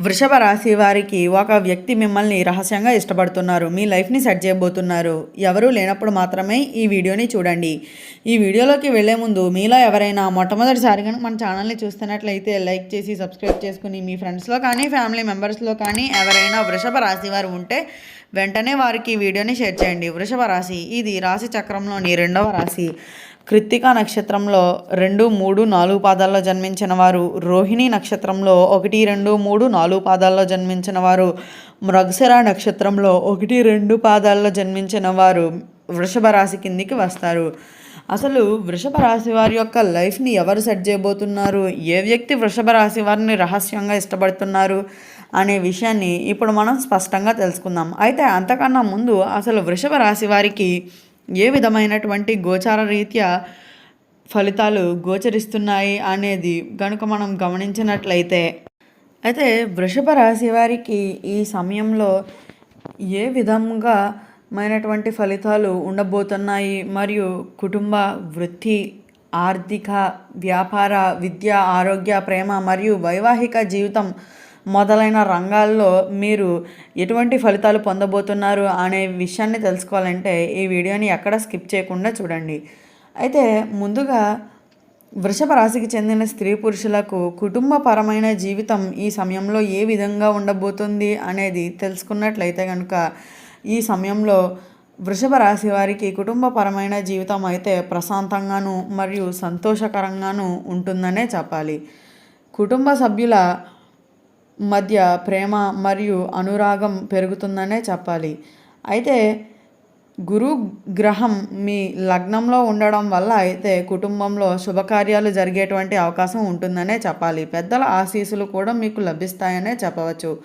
వృషభ రాశి వారికి ఒక వ్యక్తి మిమ్మల్ని రహస్యంగా ఇష్టపడుతున్నారు. మీ లైఫ్ని సెట్ చేయబోతున్నారు. ఎవరూ లేనప్పుడు మాత్రమే ఈ వీడియోని చూడండి. ఈ వీడియోలోకి వెళ్ళే ముందు మీలో ఎవరైనా మొట్టమొదటిసారిగా మన ఛానల్ని చూస్తున్నట్లయితే లైక్ చేసి సబ్స్క్రైబ్ చేసుకుని మీ ఫ్రెండ్స్లో కానీ ఫ్యామిలీ మెంబర్స్లో కానీ ఎవరైనా వృషభ రాశి వారు ఉంటే వెంటనే వారికి ఈ వీడియోని షేర్ చేయండి. వృషభ రాశి ఇది రాశి చక్రంలోని రెండవ రాశి. కృత్తికా నక్షత్రంలో రెండు మూడు నాలుగు పాదాల్లో జన్మించిన వారు రోహిణి నక్షత్రంలో ఒకటి రెండు మూడు నాలుగు పాదాల్లో జన్మించిన వారు మృగశిర నక్షత్రంలో ఒకటి రెండు పాదాల్లో జన్మించిన వారు వృషభ రాశి కిందికి వస్తారు. అసలు వృషభ రాశి వారి యొక్క లైఫ్ని ఎవరు సెట్ చేయబోతున్నారు? ఏ వ్యక్తి వృషభ రాశి వారిని రహస్యంగా ఇష్టపడుతున్నారు? అనే విషయాన్ని ఇప్పుడు మనం స్పష్టంగా తెలుసుకుందాం. అయితే అంతకన్నా ముందు అసలు వృషభ రాశి వారికి ఏ విధమైనటువంటి గోచార రీత్యా ఫలితాలు గోచరిస్తున్నాయి అనేది కనుక మనం గమనించినట్లయితే అయితే వృషభ రాశి వారికి ఈ సమయంలో ఏ విధంగా మైనటువంటి ఫలితాలు ఉండబోతున్నాయి? మరియు కుటుంబ వృత్తి ఆర్థిక వ్యాపార విద్య ఆరోగ్య ప్రేమ మరియు వైవాహిక జీవితం మొదలైన రంగాల్లో మీరు ఎటువంటి ఫలితాలు పొందబోతున్నారు అనే విషయాన్ని తెలుసుకోవాలంటే ఈ వీడియోని ఎక్కడ స్కిప్ చేయకుండా చూడండి. అయితే ముందుగా వృషభ రాశికి చెందిన స్త్రీ పురుషులకు కుటుంబపరమైన జీవితం ఈ సమయంలో ఏ విధంగా ఉండబోతుంది అనేది తెలుసుకున్నట్లయితే కనుక ఈ సమయంలో వృషభ రాశి వారికి కుటుంబపరమైన జీవితం అయితే ప్రశాంతంగాను మరియు సంతోషకరంగాను ఉంటుందనే చెప్పాలి. కుటుంబ సభ్యుల మధ్య ప్రేమ మరియు అనురాగం పెరుగుతుందనే చెప్పాలి. అయితే గురు గ్రహం మీ లగ్నంలో ఉండడం వల్ల అయితే కుటుంబంలో శుభకార్యాలు జరిగేటువంటి అవకాశం ఉంటుందనే చెప్పాలి. పెద్దల ఆశీస్సులు కూడా మీకు లభిస్తాయనే చెప్పవచ్చు.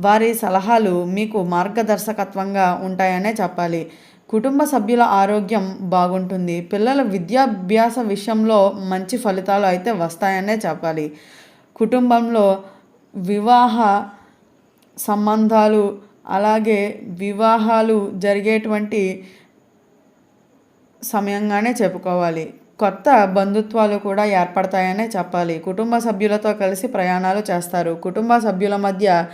వారి సలహాలు మీకు మార్గదర్శకత్వంగా ఉంటాయనే చెప్పాలి. కుటుంబ సభ్యుల ఆరోగ్యం బాగుంటుంది. పిల్లల విద్యాభ్యాస విషయంలో మంచి ఫలితాలు అయితే వస్తాయనే చెప్పాలి. కుటుంబంలో వివాహ సంబంధాలు అలాగే వివాహాలు జరిగేటువంటి సమయంగానే చెప్పుకోవాలి. కొత్త బంధుత్వాలు కూడా ఏర్పడతాయనే చెప్పాలి. కుటుంబ సభ్యులతో కలిసి ప్రయాణాలు చేస్తారు. కుటుంబ సభ్యుల మధ్య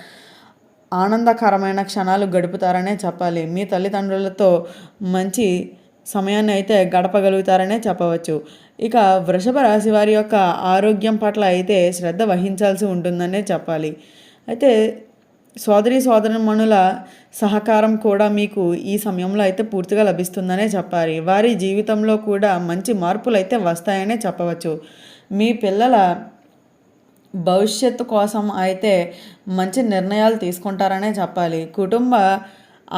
ఆనందకరమైన క్షణాలు గడుపుతారనే చెప్పాలి. మీ తల్లిదండ్రులతో మంచి సమయాన్ని అయితే గడపగలుగుతారనే చెప్పవచ్చు. ఇక వృషభ రాశి వారి యొక్క ఆరోగ్యం పట్ల అయితే శ్రద్ధ వహించాల్సి ఉంటుందనే చెప్పాలి. అయితే సోదరి సోదరమణుల సహకారం కూడా మీకు ఈ సమయంలో అయితే పూర్తిగా లభిస్తుందనే చెప్పాలి. వారి జీవితంలో కూడా మంచి మార్పులు అయితే వస్తాయనే చెప్పవచ్చు. మీ పిల్లల భవిష్యత్తు కోసం అయితే మంచి నిర్ణయాలు తీసుకుంటారనే చెప్పాలి. కుటుంబ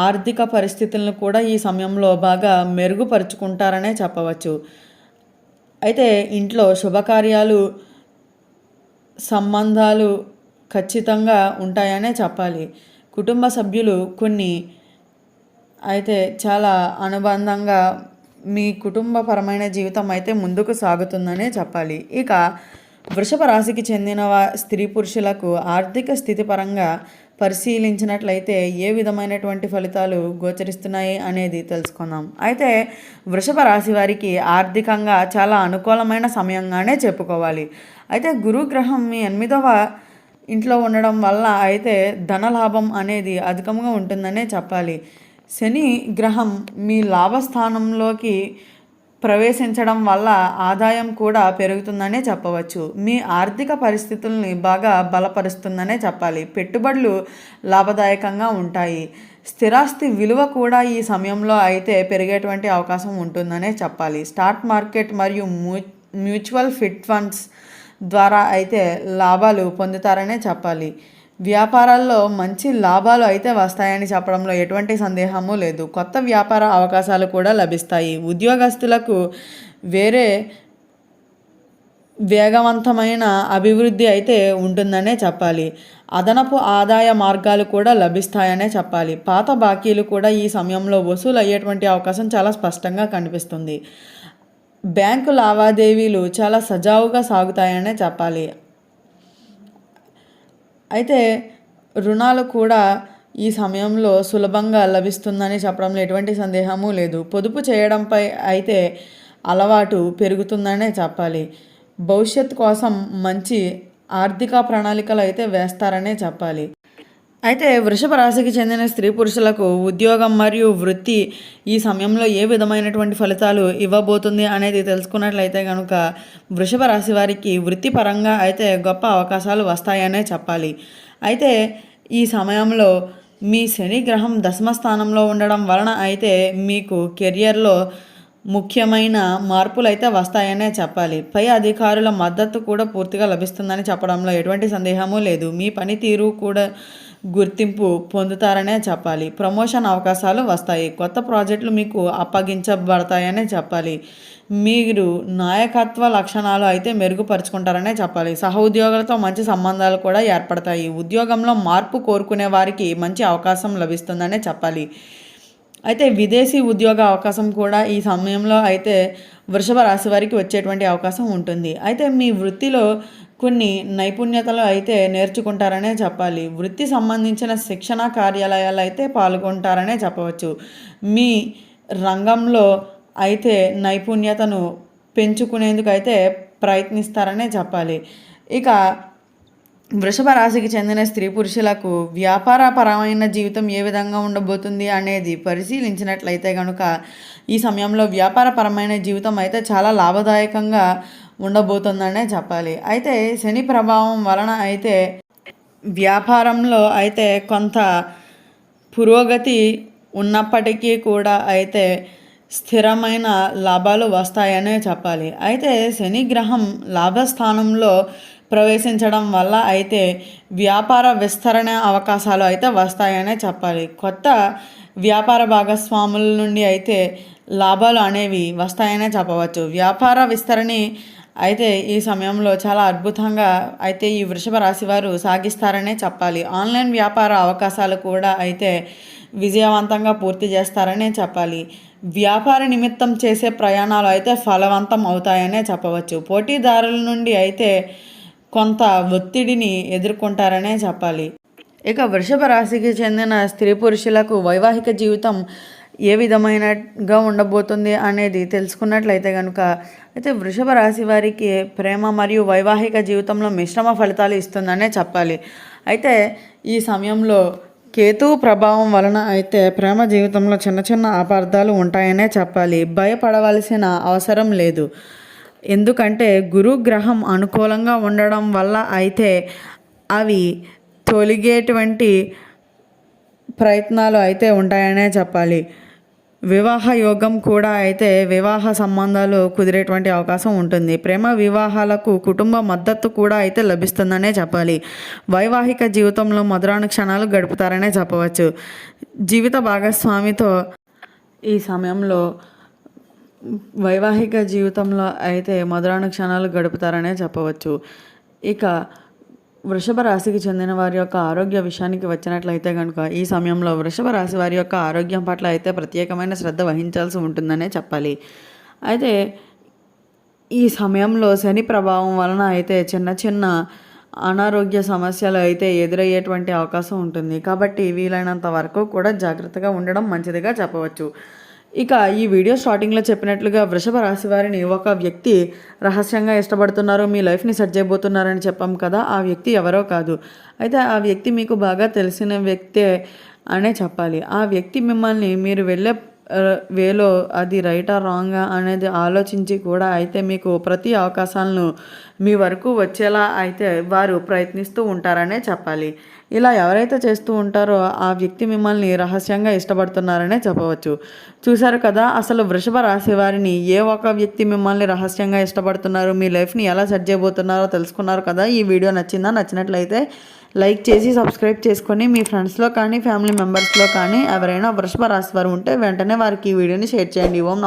ఆర్థిక పరిస్థితులను కూడా ఈ సమయంలో బాగా మెరుగుపరుచుకుంటారనే చెప్పవచ్చు. అయితే ఇంట్లో శుభకార్యాలు సంబంధాలు ఖచ్చితంగా ఉంటాయనే చెప్పాలి. కుటుంబ సభ్యులు కొన్ని అయితే చాలా అనుబంధంగా మీ కుటుంబపరమైన జీవితం అయితే ముందుకు సాగుతుందనే చెప్పాలి. ఇక వృషభ రాశికి చెందిన స్త్రీ పురుషులకు ఆర్థిక స్థితి పరంగా పరిశీలించినట్లయితే ఏ విధమైనటువంటి ఫలితాలు గోచరిస్తున్నాయి అనేది తెలుసుకుందాం. అయితే వృషభ రాశి వారికి ఆర్థికంగా చాలా అనుకూలమైన సమయంగానే చెప్పుకోవాలి. అయితే గురుగ్రహం మీ ఎనిమిదవ ఇంట్లో ఉండడం వల్ల అయితే ధనలాభం అనేది అధికంగా ఉంటుందనే చెప్పాలి. శని గ్రహం మీ లాభస్థానంలోకి ప్రవేశించడం వల్ల ఆదాయం కూడా పెరుగుతుందనే చెప్పవచ్చు. మీ ఆర్థిక పరిస్థితుల్ని బాగా బలపరుస్తుందనే చెప్పాలి. పెట్టుబడులు లాభదాయకంగా ఉంటాయి. స్థిరాస్తి విలువ కూడా ఈ సమయంలో అయితే పెరిగేటువంటి అవకాశం ఉంటుందనే చెప్పాలి. స్టాక్ మార్కెట్ మరియు మ్యూచువల్ ఫిట్ ఫండ్స్ ద్వారా అయితే లాభాలు పొందుతారనే చెప్పాలి. వ్యాపారాల్లో మంచి లాభాలు అయితే వస్తాయని చెప్పడంలో ఎటువంటి సందేహము లేదు. కొత్త వ్యాపార అవకాశాలు కూడా లభిస్తాయి. ఉద్యోగస్తులకు వేరే వేగవంతమైన అభివృద్ధి అయితే ఉంటుందనే చెప్పాలి. అదనపు ఆదాయ మార్గాలు కూడా లభిస్తాయనే చెప్పాలి. పాత బాకీలు కూడా ఈ సమయంలో వసూలు అయ్యేటువంటి అవకాశం చాలా స్పష్టంగా కనిపిస్తుంది. బ్యాంకు లావాదేవీలు చాలా సజావుగా సాగుతాయనే చెప్పాలి. అయితే రుణాలు కూడా ఈ సమయంలో సులభంగా లభిస్తుందని చెప్పడంలో ఎటువంటి సందేహము లేదు. పొదుపు చేయడంపై అయితే అలవాటు పెరుగుతుందనే చెప్పాలి. భవిష్యత్ కోసం మంచి ఆర్థిక ప్రణాళికలు అయితే వేస్తారనే చెప్పాలి. అయితే వృషభ రాశికి చెందిన స్త్రీ పురుషులకు ఉద్యోగం మరియు వృత్తి ఈ సమయంలో ఏ విధమైనటువంటి ఫలితాలు ఇవ్వబోతుంది అనేది తెలుసుకున్నట్లయితే కనుక వృషభ రాశి వారికి వృత్తిపరంగా అయితే గొప్ప అవకాశాలు వస్తాయనే చెప్పాలి. అయితే ఈ సమయంలో మీ శని గ్రహం దశమ స్థానంలో ఉండడం వలన అయితే మీకు కెరియర్లో ముఖ్యమైన మార్పులు అయితే వస్తాయనే చెప్పాలి. పై అధికారుల మద్దతు కూడా పూర్తిగా లభిస్తుందని చెప్పడంలో ఎటువంటి సందేహము లేదు. మీ పనితీరు కూడా గుర్తింపు పొందుతారనే చెప్పాలి. ప్రమోషన్ అవకాశాలు వస్తాయి. కొత్త ప్రాజెక్టులు మీకు అప్పగించబడతాయనే చెప్పాలి. మీరు నాయకత్వ లక్షణాలు అయితే మెరుగుపరుచుకుంటారనే చెప్పాలి. సహోద్యోగులతో మంచి సంబంధాలు కూడా ఏర్పడతాయి. ఉద్యోగంలో మార్పు కోరుకునే వారికి మంచి అవకాశం లభిస్తుందనే చెప్పాలి. అయితే విదేశీ ఉద్యోగ అవకాశం కూడా ఈ సమయంలో అయితే వృషభ రాశి వారికి వచ్చేటువంటి అవకాశం ఉంటుంది. అయితే మీ వృత్తిలో కొన్ని నైపుణ్యతలు అయితే నేర్చుకుంటారనే చెప్పాలి. వృత్తి సంబంధించిన శిక్షణ కార్యాలయాలు అయితే పాల్గొంటారనే చెప్పవచ్చు. మీ రంగంలో అయితే నైపుణ్యతను పెంచుకునేందుకు అయితే ప్రయత్నిస్తారనే చెప్పాలి. ఇక వృషభ రాశికి చెందిన స్త్రీ పురుషులకు వ్యాపారపరమైన జీవితం ఏ విధంగా ఉండబోతుంది అనేది పరిశీలించినట్లయితే కనుక ఈ సమయంలో వ్యాపారపరమైన జీవితం అయితే చాలా లాభదాయకంగా ఉండబోతుందనే చెప్పాలి. అయితే శని ప్రభావం వలన అయితే వ్యాపారంలో అయితే కొంత పురోగతి ఉన్నప్పటికీ కూడా అయితే స్థిరమైన లాభాలు వస్తాయనే చెప్పాలి. అయితే శని గ్రహం లాభస్థానంలో ప్రవేశించడం వల్ల అయితే వ్యాపార విస్తరణ అవకాశాలు అయితే వస్తాయనే చెప్పాలి. కొత్త వ్యాపార భాగస్వాముల నుండి అయితే లాభాలు అనేవి వస్తాయనే చెప్పవచ్చు. వ్యాపార విస్తరణి అయితే ఈ సమయంలో చాలా అద్భుతంగా అయితే ఈ వృషభ రాశి వారు సాగిస్తారనే చెప్పాలి. ఆన్లైన్ వ్యాపార అవకాశాలు కూడా అయితే విజయవంతంగా పూర్తి చేస్తారనే చెప్పాలి. వ్యాపార నిమిత్తం చేసే ప్రయాణాలు అయితే ఫలవంతం అవుతాయనే చెప్పవచ్చు. పోటీదారుల నుండి అయితే కొంత ఒత్తిడిని ఎదుర్కొంటారనే చెప్పాలి. ఇక వృషభ రాశికి చెందిన స్త్రీ పురుషులకు వైవాహిక జీవితం ఏ విధమైనగా ఉండబోతుంది అనేది తెలుసుకున్నట్లయితే కనుక అయితే వృషభ రాశి వారికి ప్రేమ మరియు వైవాహిక జీవితంలో మిశ్రమ ఫలితాలు ఇస్తుందనే చెప్పాలి. అయితే ఈ సమయంలో కేతు ప్రభావం వలన అయితే ప్రేమ జీవితంలో చిన్న చిన్న అపార్థాలు ఉంటాయనే చెప్పాలి. భయపడవలసిన అవసరం లేదు. ఎందుకంటే గురుగ్రహం అనుకూలంగా ఉండడం వల్ల అయితే అవి తొలిగేటువంటి ప్రయత్నాలు అయితే ఉంటాయనే చెప్పాలి. వివాహ యోగం కూడా అయితే వివాహ సంబంధాలు కుదిరేటువంటి అవకాశం ఉంటుంది. ప్రేమ వివాహాలకు కుటుంబ మద్దతు కూడా అయితే లభిస్తుందనే చెప్పాలి. వైవాహిక జీవితంలో మధురాను క్షణాలు గడుపుతారనే చెప్పవచ్చు. జీవిత భాగస్వామితో ఈ సమయంలో వైవాహిక జీవితంలో అయితే మధురాను క్షణాలు గడుపుతారనే చెప్పవచ్చు. ఇక వృషభ రాశికి చెందిన వారి యొక్క ఆరోగ్య విషయానికి వచ్చినట్లయితే కనుక ఈ సమయంలో వృషభ రాశి వారి యొక్క ఆరోగ్యం పట్ల అయితే ప్రత్యేకమైన శ్రద్ధ వహించాల్సి ఉంటుందనే చెప్పాలి. అయితే ఈ సమయంలో శని ప్రభావం వలన అయితే చిన్న చిన్న అనారోగ్య సమస్యలు అయితే ఎదురయ్యేటువంటి అవకాశం ఉంటుంది. కాబట్టి వీలైనంత వరకు కూడా జాగ్రత్తగా ఉండడం మంచిదిగా చెప్పవచ్చు. ఇక ఈ వీడియో స్టార్టింగ్లో చెప్పినట్లుగా వృషభ రాశి వారిని ఒక వ్యక్తి రహస్యంగా ఇష్టపడుతున్నారు మీ లైఫ్ని సెట్ చేయబోతున్నారని చెప్పాం కదా ఆ వ్యక్తి ఎవరో కాదు. అయితే ఆ వ్యక్తి మీకు బాగా తెలిసిన వ్యక్తే అనే చెప్పాలి. ఆ వ్యక్తి మిమ్మల్ని మీరు వెళ్ళే వేలో అది రైటా రాంగా అనేది ఆలోచించి కూడా అయితే మీకు ప్రతి అవకాశాలను మీ వరకు వచ్చేలా అయితే వారు ప్రయత్నిస్తూ ఉంటారనే చెప్పాలి. ఇలా ఎవరైతే చేస్తూ ఉంటారో ఆ వ్యక్తి మిమ్మల్ని రహస్యంగా ఇష్టపడుతున్నారనే చెప్పవచ్చు. చూశారు కదా అసలు వృషభ రాశి వారిని ఏ ఒక వ్యక్తి మిమ్మల్ని రహస్యంగా ఇష్టపడుతున్నారు మీ లైఫ్ని ఎలా సెట్ చేయబోతున్నారో తెలుసుకున్నారు కదా. ఈ వీడియో నచ్చిందా? నచ్చినట్లయితే లైక్ చేసి సబ్స్క్రైబ్ చేసుకొని మీ ఫ్రెండ్స్లో కానీ ఫ్యామిలీ మెంబర్స్లో కానీ ఎవరైనా వృషభ రాశి వారు ఉంటే వెంటనే వారికి ఈ వీడియోని షేర్ చేయండి. ఓం